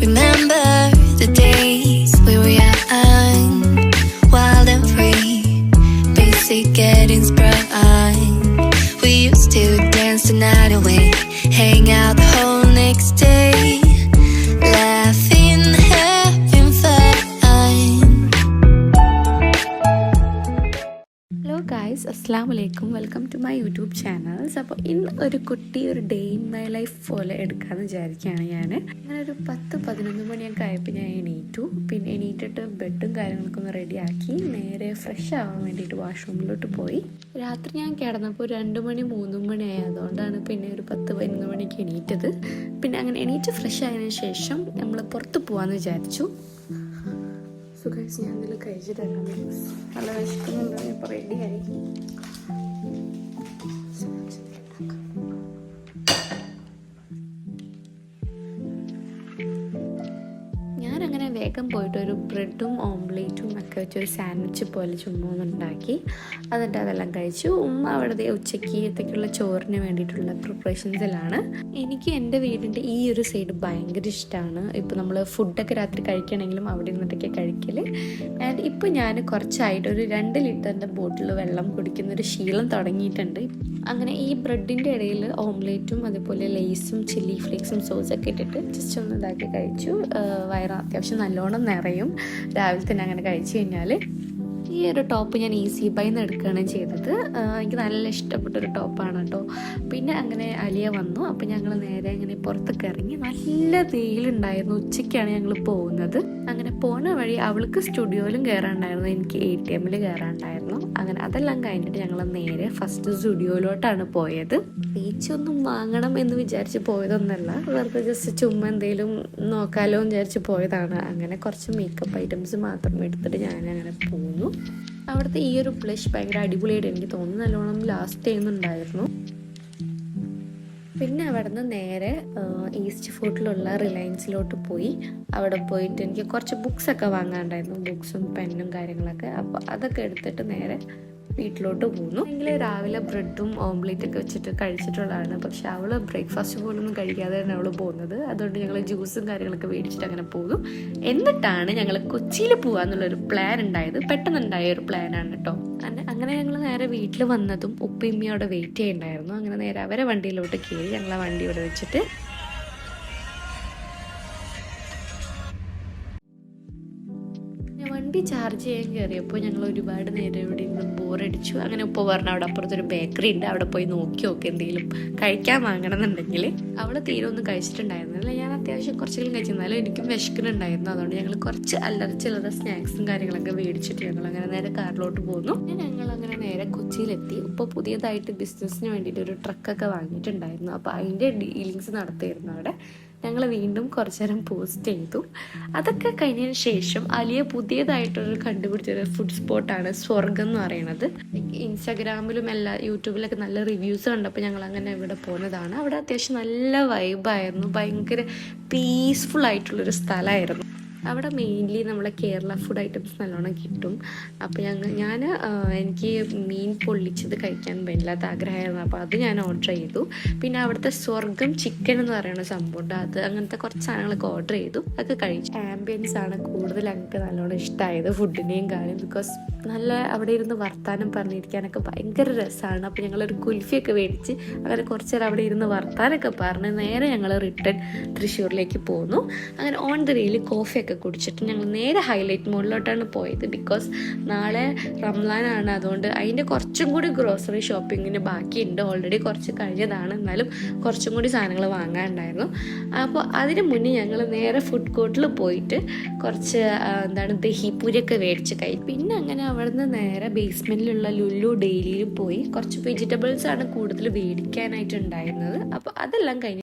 Remember അസ്സാം വലൈക്കും welcome to my YouTube channels അപ്പോൾ ഇന്ന് ഒരു കുട്ടി ഒരു ഡേ ഇൻ മൈ ലൈഫ് പോലെ എടുക്കാമെന്ന് വിചാരിക്കുകയാണ് ഞാൻ അങ്ങനെ ഒരു പത്ത് പതിനൊന്ന് മണിയൊക്കെ ആയപ്പോൾ ഞാൻ എണീറ്റു. പിന്നെ എണീറ്റിട്ട് ബെഡും കാര്യങ്ങളൊക്കെ ഒന്ന് റെഡിയാക്കി നേരെ ഫ്രഷ് ആവാൻ വേണ്ടിയിട്ട് വാഷ്റൂമിലോട്ട് പോയി. രാത്രി ഞാൻ കിടന്നപ്പോൾ രണ്ട് മണി മൂന്ന് മണി ആയതുകൊണ്ടാണ് പിന്നെ ഒരു പത്ത് പതിനൊന്ന് മണിക്ക് എണീറ്റത്. പിന്നെ അങ്ങനെ എണീറ്റ് ഫ്രഷ് ആയതിനു ശേഷം നമ്മൾ പുറത്ത് പോകാമെന്ന് വിചാരിച്ചു. സോ ഗൈസ് ഞാൻ എന്തെങ്കിലും കഴിച്ചിട്ടുണ്ടാകും നല്ല വിശക്കുന്നുണ്ട്? ഞാൻ ഇപ്പോൾ റെഡിയായി ഞാനങ്ങനെ വേഗം പോയിട്ട് ഒരു ബ്രെഡും ഓംലേറ്റും ഒക്കെ വെച്ച് ഒരു സാൻഡ്വിച്ച് പോലെ ചുമ്മാ എന്നിട്ട് അതെല്ലാം കഴിച്ചു. ഉമ്മ അവിടുത്തെ ഉച്ചയ്ക്കത്തേക്കുള്ള ചോറിന് വേണ്ടിയിട്ടുള്ള പ്രിപ്പറേഷൻസിലാണ് എനിക്ക് എന്റെ വീടിന്റെ ഈ ഒരു സൈഡ് ഭയങ്കര ഇഷ്ടമാണ് ഇപ്പോൾ നമ്മൾ ഫുഡൊക്കെ രാത്രി കഴിക്കണമെങ്കിലും അവിടെ ഇരുന്നിട്ടൊക്കെ കഴിക്കൽ ആൻഡ് ഇപ്പോൾ ഞാൻ കുറച്ചായിട്ട് ഒരു രണ്ട് ലിറ്ററിന്റെ ബോട്ടിൽ വെള്ളം കുടിക്കുന്ന ഒരു ശീലം തുടങ്ങിയിട്ടുണ്ട്. അങ്ങനെ ഈ ബ്രെഡിന്റെ ഇടയിൽ ഓംലേറ്റും അതുപോലെ ലേസും ചില്ലി ഫ്ലേക്സും സോസൊക്കെ ഇട്ടിട്ട് ജസ്റ്റ് ഒന്ന് ഇതാക്കി കഴിച്ചു. വയറ അത്യാവശ്യം നല്ലോണം നിറയും. രാവിലെ തന്നെ അങ്ങനെ കഴിച്ചു കഴിഞ്ഞാൽ ഈ ഒരു ടോപ്പ് ഞാൻ ഈസി ബൈന്ന് എടുക്കുകയാണ് ചെയ്തത്. എനിക്ക് നല്ല ഇഷ്ടപ്പെട്ടൊരു ടോപ്പാണ് കേട്ടോ. പിന്നെ അങ്ങനെ അലിയ വന്നു. അപ്പം ഞങ്ങൾ നേരെ അങ്ങനെ പുറത്തൊക്കെ ഇറങ്ങി നല്ല വെയിലുണ്ടായിരുന്നു. ഉച്ചയ്ക്കാണ് ഞങ്ങൾ പോകുന്നത്. അങ്ങനെ പോണ വഴി അവൾക്ക് സ്റ്റുഡിയോയിലും കയറാണ്ടായിരുന്നു എനിക്ക് എ ടി എമ്മിൽ കയറാണ്ടായിരുന്നു അങ്ങനെ അതെല്ലാം കഴിഞ്ഞിട്ട് ഞങ്ങൾ നേരെ ഫസ്റ്റ് സ്റ്റുഡിയോയിലോട്ടാണ് പോയത്. ബീച്ചൊന്നും വാങ്ങണം എന്ന് വിചാരിച്ച് പോയതൊന്നല്ല. വെറുതെ ജസ്റ്റ് ചുമ്മാ എന്തെങ്കിലും നോക്കാലോ എന്ന് വിചാരിച്ച് പോയതാണ്. അങ്ങനെ കുറച്ച് മേക്കപ്പ് ഐറ്റംസ് മാത്രം എടുത്തിട്ട് ഞാൻ അങ്ങനെ പോന്നു. അവിടുത്തെ ഈ ഒരു ബ്ലഷ് ഭയങ്കര അടിപൊളിയായിട്ട് എനിക്ക് തോന്നുന്നു. നല്ലോണം ലാസ്റ്റ് ചെയ്യുന്നുണ്ടായിരുന്നു. പിന്നെ അവിടെ നിന്ന് നേരെ ഈസ്റ്റ് ഫോർട്ടിലുള്ള റിലയൻസിലോട്ട് പോയി. അവിടെ പോയിട്ട് എനിക്ക് കുറച്ച് ബുക്സൊക്കെ വാങ്ങാണ്ടായിരുന്നു ബുക്സും പെന്നും കാര്യങ്ങളൊക്കെ. അപ്പോൾ അതൊക്കെ എടുത്തിട്ട് നേരെ വീട്ടിലോട്ട് പോന്നു. അല്ലെങ്കിൽ രാവിലെ ബ്രെഡും ഓംലേറ്റ് ഒക്കെ വെച്ചിട്ട് കഴിച്ചിട്ടുള്ളതാണ്. പക്ഷെ അവൾ ബ്രേക്ക്ഫാസ്റ്റ് പോലൊന്നും തന്നെ അവൾ പോകുന്നത്. അതുകൊണ്ട് ഞങ്ങൾ ജ്യൂസും കാര്യങ്ങളൊക്കെ മേടിച്ചിട്ട് അങ്ങനെ പോകും എന്നിട്ടാണ് ഞങ്ങൾ കൊച്ചിയിൽ പോകാന്നുള്ളൊരു പ്ലാൻ ഉണ്ടായത്. പെട്ടെന്നുണ്ടായ ഒരു പ്ലാനാണ് കേട്ടോ അങ്ങനെ ഞങ്ങൾ നേരെ വീട്ടിൽ വന്നതും ഉപ്പിമ്മയും അവിടെ വെയിറ്റ് ചെയ്യുന്നുണ്ടായിരുന്നു. അങ്ങനെ നേരെ അവരെ വണ്ടിയിലോട്ട് കയറി ഞങ്ങളെ വണ്ടി ഇവിടെ വെച്ചിട്ട് വണ്ടി ചാർജ് ചെയ്യാൻ കയറിയപ്പോൾ ഞങ്ങൾ ഒരുപാട് നേരം ഇവിടെ ഇരുന്ന് ബോറടിച്ചു. അങ്ങനെ ഉപ്പ പറഞ്ഞു അവിടെ അപ്പുറത്തൊരു ബേക്കറി ഉണ്ട്. അവിടെ പോയി നോക്കി നോക്കി എന്തെങ്കിലും കഴിക്കാൻ വാങ്ങണമെന്നുണ്ടെങ്കിൽ. അവിടെ തീരെ ഒന്നും കഴിച്ചിട്ടുണ്ടായിരുന്നില്ല. ഞാൻ അത്യാവശ്യം കുറച്ചെങ്കിലും കഴിച്ചിരുന്നാലും എനിക്കും വിശക്കുന്നുണ്ടായിരുന്നു. അതുകൊണ്ട് ഞങ്ങൾ കുറച്ച് അല്ലറ ചില്ലറ സ്നാക്സും കാര്യങ്ങളൊക്കെ മേടിച്ചിട്ട് ഞങ്ങൾ അങ്ങനെ നേരെ കാറിലോട്ട് പോന്നു. ഞങ്ങൾ അങ്ങനെ നേരെ കൊച്ചിയിലെത്തി. ഉപ്പ പുതിയതായിട്ട് ബിസിനസ്സിന് വേണ്ടിയിട്ട് ഒരു ട്രക്കൊക്കെ വാങ്ങിയിട്ടുണ്ടായിരുന്നു. അപ്പോൾ അതിന്റെ ഡീലിങ്സ് നടത്തിയിരുന്നു അവിടെ. ഞങ്ങൾ വീണ്ടും കുറച്ചു നേരം പോസ്റ്റ് ചെയ്തു. അതൊക്കെ കഴിഞ്ഞതിന് ശേഷം അലിയ പുതിയതായിട്ടൊരു കണ്ടുപിടിച്ചൊരു ഫുഡ് സ്പോട്ടാണ് സ്വർഗം എന്ന് പറയുന്നത്. ഇൻസ്റ്റാഗ്രാമിലും എല്ലാ യൂട്യൂബിലൊക്കെ നല്ല റിവ്യൂസ് കണ്ടപ്പോൾ ഞങ്ങൾ അങ്ങനെ ഇവിടെ പോകുന്നതാണ് അവിടെ അത്യാവശ്യം നല്ല വൈബായിരുന്നു ഭയങ്കര പീസ്ഫുൾ ആയിട്ടുള്ളൊരു സ്ഥലമായിരുന്നു. അവിടെ മെയിൻലി നമ്മളെ കേരള ഫുഡ് ഐറ്റംസ് നല്ലോണം കിട്ടും. അപ്പോൾ ഞങ്ങൾ ഞാൻ എനിക്ക് മീൻ പൊള്ളിച്ചത് കഴിക്കാൻ വല്ലാത്ത ആഗ്രഹമായിരുന്നു. അപ്പോൾ അത് ഞാൻ ഓർഡർ ചെയ്തു. പിന്നെ അവിടുത്തെ സ്വർഗം ചിക്കൻ എന്ന് പറയുന്ന സംഭവമുണ്ട് അത് അങ്ങനത്തെ കുറച്ച് സാധനങ്ങളൊക്കെ ഓർഡർ ചെയ്തു. അതൊക്കെ കഴിച്ചു. ആംബിയൻസ് ആണ് കൂടുതൽ ഞങ്ങൾക്ക് നല്ലോണം ഇഷ്ടമായത് ഫുഡിനെയും കാര്യം ബിക്കോസ് നല്ല അവിടെ ഇരുന്ന് വർത്താനം പറഞ്ഞിരിക്കാനൊക്കെ ഭയങ്കര രസമാണ് അപ്പോൾ ഞങ്ങളൊരു കുൽഫിയൊക്കെ മേടിച്ച് അങ്ങനെ കുറച്ച് നേരം അവിടെ ഇരുന്ന് വർത്താനൊക്കെ പറഞ്ഞ് നേരെ ഞങ്ങൾ റിട്ടേൺ തൃശ്ശൂരിലേക്ക് പോന്നു. അങ്ങനെ ഓൺ ദ റീലി കോഫിയൊക്കെ കുടിച്ചിട്ട് ഞങ്ങൾ നേരെ ഹൈലൈറ്റ് മോളിലോട്ടാണ് പോയത്. ബിക്കോസ് നാളെ റംലാനാണ് അതുകൊണ്ട് അതിന്റെ കുറച്ചും കൂടി ഗ്രോസറി ഷോപ്പിങ്ങിന് ബാക്കിയുണ്ട്. ഓൾറെഡി കുറച്ച് കഴിഞ്ഞതാണ്. എന്നാലും കുറച്ചും കൂടി സാധനങ്ങൾ വാങ്ങാനുണ്ടായിരുന്നു. അപ്പോൾ അതിന് മുന്നേ ഞങ്ങൾ നേരെ ഫുഡ് കോർട്ടിൽ പോയിട്ട് കുറച്ച് എന്താണ് എന്താണ് ദഹിപൂരിയൊക്കെ മേടിച്ച് കൈ പിന്നെ അങ്ങനെ അവിടുന്ന് നേരെ ബേസ്മെന്റിലുള്ള ലുല്ലു ഡെയിലിയിൽ പോയി. കുറച്ച് വെജിറ്റബിൾസ് ആണ് കൂടുതൽ മേടിക്കാനായിട്ടുണ്ടായിരുന്നത്. അപ്പോൾ അതെല്ലാം കഴിഞ്ഞ്